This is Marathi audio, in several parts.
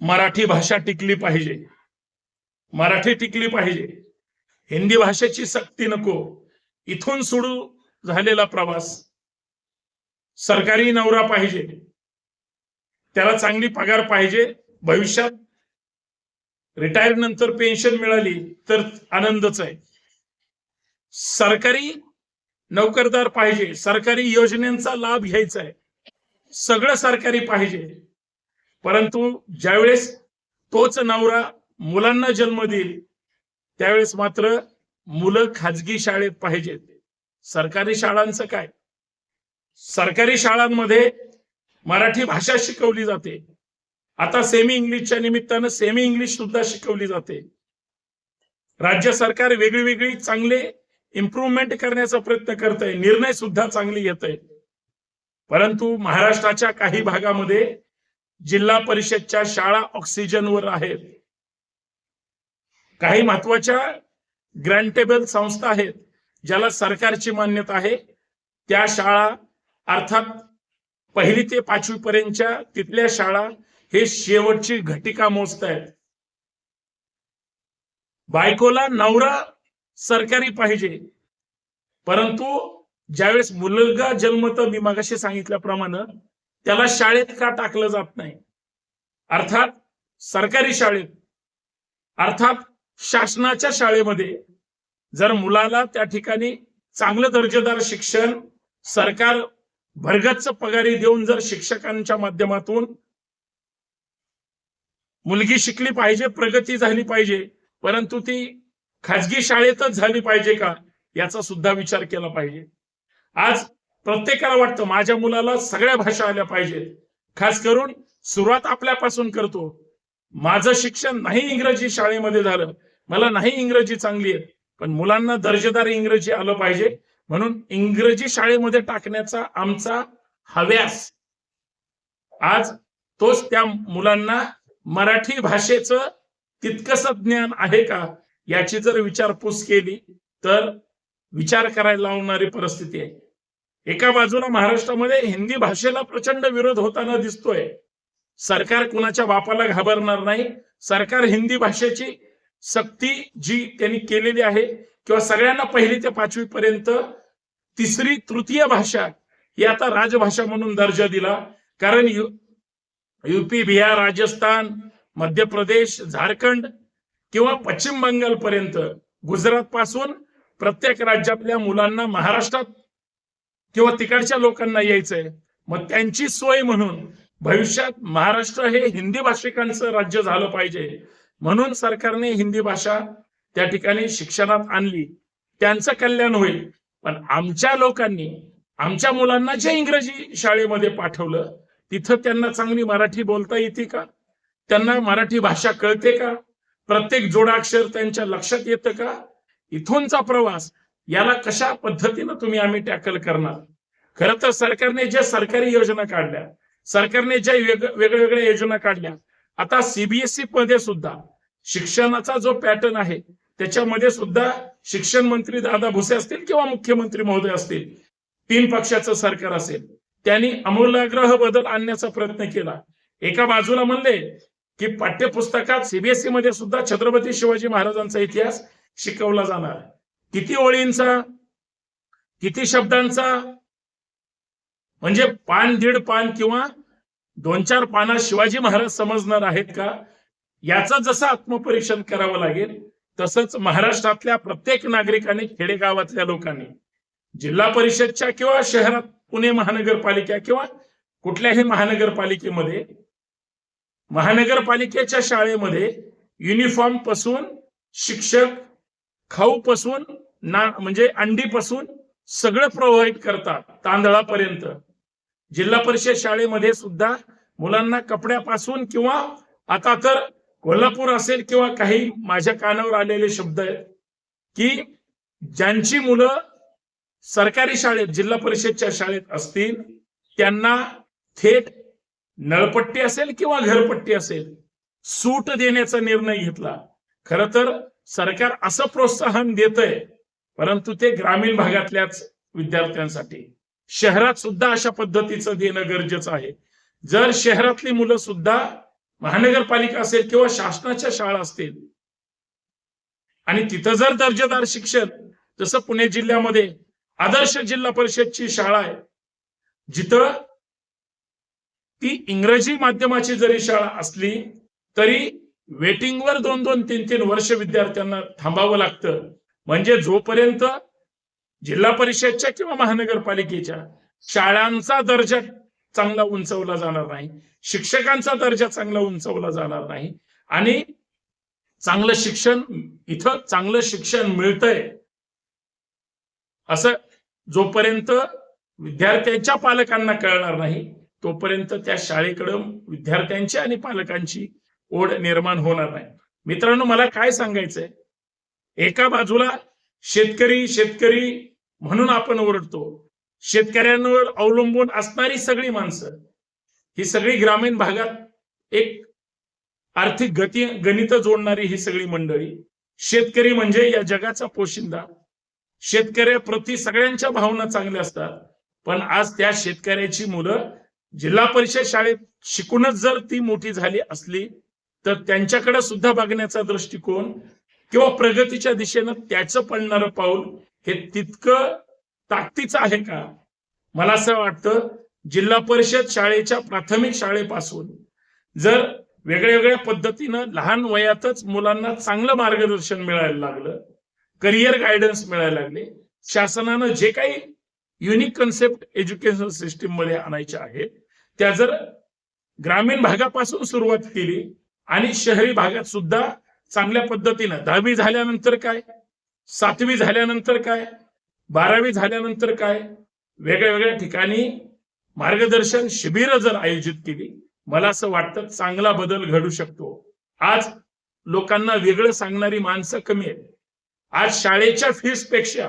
मराठी भाषा टिकली पाहिजे. मराठी टिकली पाहिजे. हिंदी भाषेची सक्ती नको. इथून सुरू झालेला प्रवास. सरकारी नवरा पाहिजे. त्याला चांगली पगार पाहिजे. भविष्यात रिटायर नंतर पेन्शन मिळाली तर आनंदच आहे. सरकारी नोकरदार पाहिजे. सरकारी योजनेचा लाभ घ्यायचा आहे. सगळं सरकारी पाहिजे. परंतु ज्यावेळेस तोच नवरा मुलांना जन्म देईल त्यावेळेस मात्र मुलं खाजगी शाळेत पाहिजेत सरकारी शाळांचं काय? सरकारी शाळांमध्ये मराठी भाषा शिकवली जाते. आता सेमी इंग्लिशच्या निमित्तानं सेमी इंग्लिश सुद्धा शिकवली जाते. राज्य सरकार वेगळी वेगळी चांगले इम्प्रूव्हमेंट करण्याचा प्रयत्न करत आहे निर्णय सुद्धा चांगले घेत आहे परंतु महाराष्ट्राच्या काही भागामध्ये जिल्हा परिषदच्या शाळा ऑक्सिजनवर आहेत. काही महत्त्वाच्या ग्रँटेबल संस्था आहेत ज्याला सरकारची मान्यता आहे. त्या शाळा अर्थात पहिली ते पाचवी पर्यंतच्या तिथल्या शाळा हे शेवटची घटिका मोजतायत बायकोला नवरा सरकारी पाहिजे. परंतु ज्यावेळेस मुलगा जन्मत मी मागाशी सांगितल्याप्रमाणे त्याला शाळेत का टाकलं जात नाही? अर्थात सरकारी शाळेत. अर्थात शासनाच्या शाळेमध्ये जर मुलाला त्या ठिकाणी चांगलं दर्जेदार शिक्षण सरकार भरगच्च पगारी देऊन जर शिक्षकांच्या माध्यमातून मुलगी शिकली पाहिजे प्रगती झाली पाहिजे परंतु ती खाजगी शाळेतच झाली पाहिजे का? याचा सुद्धा विचार केला पाहिजे. आज प्रत्येकाला वाटतं माझ्या मुलाला सगळ्या भाषा आल्या पाहिजेत. खास करून सुरुवात आपल्यापासून करतो. माझं शिक्षण नाही इंग्रजी शाळेमध्ये झालं. मला नाही इंग्रजी चांगली आहे पण मुलांना दर्जेदार इंग्रजी आलं पाहिजे. म्हणून इंग्रजी शाळेमध्ये टाकण्याचा आमचा हव्यास. आज तोच त्या मुलांना मराठी भाषेचं तितकस ज्ञान आहे का याची जर विचारपूस केली तर विचार करायला लावणारी परिस्थिती आहे. एका बाजूला महाराष्ट्रामध्ये हिंदी भाषेला प्रचंड विरोध होताना दिसतोय. सरकार कुणाच्या बापाला घाबरणार नाही. सरकार हिंदी भाषेची सक्ती जी त्यांनी केलेली आहे किंवा सगळ्यांना पहिली ते पाचवी पर्यंत तिसरी तृतीय भाषा ही आता राजभाषा म्हणून दर्जा दिला. कारण यु युपी बिहार राजस्थान मध्य प्रदेश झारखंड किंवा पश्चिम बंगाल पर्यंत गुजरात पासून प्रत्येक राज्यातल्या मुलांना महाराष्ट्रात किंवा तिकडच्या लोकांना यायचंय मग त्यांची सोय म्हणून भविष्यात महाराष्ट्र हे हिंदी भाषिकांचं राज्य झालं पाहिजे. म्हणून सरकारने हिंदी भाषा त्या ठिकाणी शिक्षणात आणली. त्यांचं कल्याण होईल. पण आमच्या लोकांनी आमच्या मुलांना जे इंग्रजी शाळेमध्ये पाठवलं तिथं त्यांना चांगली मराठी बोलता येते का? त्यांना मराठी भाषा कळते का? प्रत्येक जोडाक्षर त्यांच्या लक्षात येतं का? इथूनचा प्रवास याला कशा पद्धतीनं तुम्ही आम्ही टॅकल करणार? खरं तर सरकारने ज्या सरकारी योजना काढल्या सरकारने ज्या वेगवेगळ्या वेगळ्या योजना काढल्या आता सीबीएसई मध्ये सुद्धा शिक्षणाचा जो पॅटर्न आहे त्याच्यामध्ये सुद्धा शिक्षण मंत्री दादा भुसे असतील किंवा मुख्यमंत्री महोदय असतील तीन पक्षाचं सरकार असेल त्यांनी अमूलाग्रह बदल आणण्याचा प्रयत्न केला. एका बाजूला म्हणले की पाठ्यपुस्तकात सीबीएसई मध्ये सुद्धा छत्रपती शिवाजी महाराजांचा इतिहास शिकवला जाणार. किती ओळींचा? किती शब्दांचा? म्हणजे पान दीड पान किंवा दोन चार पाना शिवाजी महाराज समजणार आहेत का? याचं जसं आत्मपरीक्षण करावं लागेल तसंच महाराष्ट्रातल्या प्रत्येक नागरिकाने खेडेगावातल्या लोकांनी जिल्हा परिषदच्या किंवा शहरात पुणे महानगरपालिका किंवा कुठल्याही महानगरपालिकेमध्ये महानगरपालिकेच्या शाळेमध्ये युनिफॉर्मपासून शिक्षक खाऊपासून ना म्हणजे अंडीपासून सगळं प्रोव्हाइड करतात तांदळापर्यंत. जिल्हा परिषद शाळेमध्ये सुद्धा मुलांना कपड्यापासून किंवा आता तर कोल्हापूर असेल किंवा काही माझ्या कानावर आलेले शब्द आहेत की ज्यांची मुलं सरकारी शाळेत जिल्हा परिषदच्या शाळेत असतील त्यांना थेट नळपट्टी असेल किंवा घरपट्टी असेल सूट देण्याचा निर्णय घेतला. खर तर सरकार असं प्रोत्साहन देतंय परंतु ते ग्रामीण भागातल्याच विद्यार्थ्यांसाठी. शहरात सुद्धा अशा पद्धतीचं देणं गरजेचं आहे. जर शहरातली मुलं सुद्धा महानगरपालिका असेल किंवा शासनाच्या शाळा असतील आणि तिथं जर दर्जेदार शिक्षण जसं पुणे जिल्ह्यामध्ये आदर्श जिल्हा परिषदची शाळा आहे जिथं ती इंग्रजी माध्यमाची जरी शाळा असली तरी वेटिंगवर दोन दोन तीन तीन वर्ष विद्यार्थ्यांना थांबावं लागतं. म्हणजे जोपर्यंत जिल्हा परिषदच्या किंवा महानगरपालिकेच्या शाळांचा दर्जा चांगला उंचवला जाणार नाही शिक्षकांचा दर्जा चांगला उंचवला जाणार नाही आणि चांगलं शिक्षण इथं चांगलं शिक्षण मिळतंय असं जोपर्यंत विद्यार्थ्यांच्या पालकांना कळणार नाही तोपर्यंत त्या शाळेकडं विद्यार्थ्यांची आणि पालकांची ओढ निर्माण होणार नाही. मित्रांनो मला काय सांगायचंय? एका बाजूला शेतकरी शेतकरी म्हणून आपण ओरडतो. शेतकऱ्यांवर अवलंबून असणारी सगळी माणसं. ही सगळी ग्रामीण भागात एक आर्थिक गती गणित जोडणारी ही सगळी मंडळी. शेतकरी म्हणजे या जगाचा पोशिंदा. शेतकऱ्याप्रती सगळ्यांच्या भावना चांगल्या असतात. पण आज त्या शेतकऱ्याची मुलं जिल्हा परिषद शाळेत शिकूनच जर ती मोठी झाली असली तर त्यांच्याकडे सुद्धा बघण्याचा दृष्टिकोन किंवा प्रगतीच्या दिशेनं त्याचं पडणारं पाऊल हे तितकं ताकदीचं आहे का? मला असं वाटतं जिल्हा परिषद शाळेच्या प्राथमिक शाळेपासून जर वेगळ्या वेगळ्या पद्धतीनं लहान वयातच मुलांना चांगलं मार्गदर्शन मिळायला लागलं करिअर गायडन्स मिळायला लागले शासनानं जे काही युनिक कन्सेप्ट एज्युकेशन सिस्टीममध्ये आणायचे आहेत त्या जर ग्रामीण भागापासून सुरुवात केली आणि शहरी भागात सुद्धा चांगल्या पद्धतीनं दहावी झाल्यानंतर काय? सातवी झाल्यानंतर काय? बारावी झाल्यानंतर काय? वेगळ्या वेगळ्या ठिकाणी मार्गदर्शन शिबिर जर आयोजित केली मला असं वाटतं चांगला बदल घडू शकतो. आज लोकांना वेगळं सांगणारी माणसं कमी आहेत. आज शाळेच्या फीसपेक्षा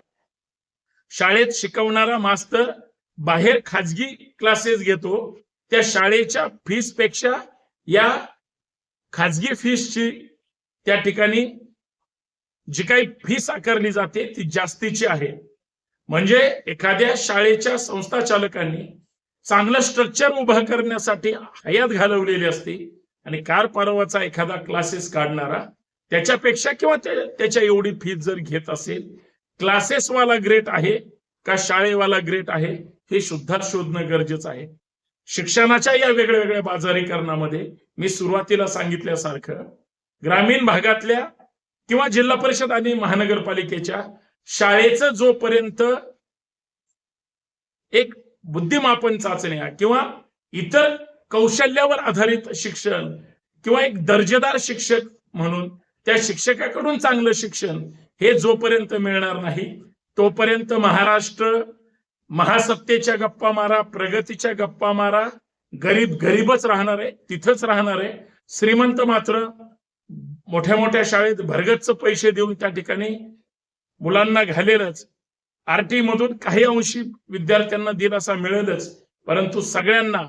शाळेत शिकवणारा मास्तर बाहेर खाजगी क्लासेस घेतो त्या शाळेच्या फीसपेक्षा या खाजगी फीसची त्या ठिकाणी जी काही फीस आकारली जाते ती जास्तीची आहे. म्हणजे एखाद्या शाळेच्या संस्था चालकांनी चांगलं स्ट्रक्चर उभं करण्यासाठी हयात घालवलेली असते आणि कार परवाचा एखादा क्लासेस काढणारा त्याच्यापेक्षा किंवा त्याच्या एवढी फीस जर घेत असेल क्लासेसवाला ग्रेट आहे का शाळेवाला ग्रेट आहे हे सुद्धा शोधणं गरजेचं आहे. शिक्षणाच्या या वेगळ्या वेगळ्या बाजारीकरणामध्ये मी सुरुवातीला सांगितल्यासारखं ग्रामीण भागातल्या किंवा जिल्हा परिषद आणि महानगरपालिकेच्या शाळेचं जोपर्यंत एक बुद्धिमापन चाचण्या किंवा इतर कौशल्यावर आधारित शिक्षण किंवा एक दर्जेदार शिक्षक म्हणून त्या शिक्षकाकडून चांगलं शिक्षण हे जोपर्यंत मिळणार नाही तोपर्यंत महाराष्ट्र महासत्तेच्या गप्पा मारा प्रगतीच्या गप्पा मारा. गरीब गरीबच राहणार आहे तिथंच राहणार आहे. श्रीमंत मात्र मोठ्या मोठ्या शाळेत भरगच्च पैसे देऊन त्या ठिकाणी मुलांना घालेलच. आरटी मधून काही अंशी विद्यार्थ्यांना दिलासा मिळेलच परंतु सगळ्यांना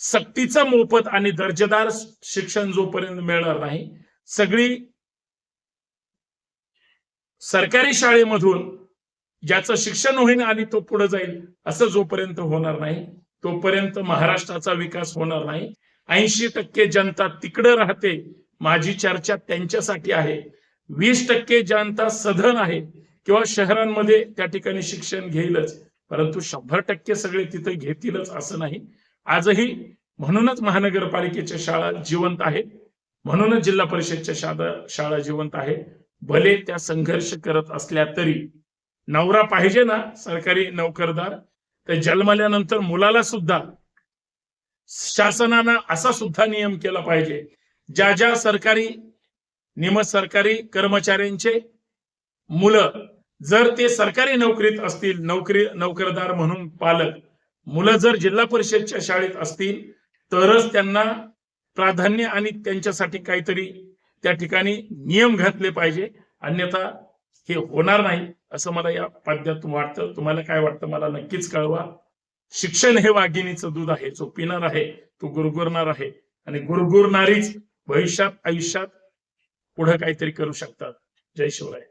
सक्तीचं मोफत आणि दर्जेदार शिक्षण जोपर्यंत मिळणार नाही सगळी सरकारी शाळेमधून ज्याचं शिक्षण होईल आणि तो पुढे जाईल असं जोपर्यंत होणार नाही तोपर्यंत महाराष्ट्राचा विकास होणार नाही. ऐंशी टक्के जनता तिकडे राहते माझी चर्चा त्यांच्यासाठी आहे. वीस टक्के जनता सधन आहे किंवा शहरांमध्ये त्या ठिकाणी शिक्षण घेईलच. परंतु शंभर टक्के सगळे तिथे घेतीलच असं नाही. आजही म्हणूनच महानगरपालिकेच्या शाळा जिवंत आहेत. म्हणूनच जिल्हा परिषदच्या शाळा शाळा जिवंत आहे भले त्या संघर्ष करत असल्या तरी नवरा पाहिजे ना सरकारी नोकरदार. तर जन्मल्यानंतर मुलाला सुद्धा शासनानं असा सुद्धा नियम केला पाहिजे. ज्या ज्या सरकारी निम सरकारी कर्मचाऱ्यांचे मुलं जर ते सरकारी नोकरीत असतील नोकरी नोकरदार म्हणून पालक मुलं जर जिल्हा परिषदच्या शाळेत असतील तरच त्यांना प्राधान्य आणि त्यांच्यासाठी काहीतरी त्या ठिकाणी नियम घातले पाहिजे. अन्यथा हे होणार नाही असं मला या पद्यातून वाटतं. तुम्हाला काय वाटतं? मला नक्कीच कळवा. शिक्षण हे वाघिणीचं दूध आहे. जो पिणार आहे तो गुरगुरणार आहे. आणि गुरगुरणारीच भविष्यात आयुष्यात पुढे काहीतरी करू शकतात. जय शिवराय.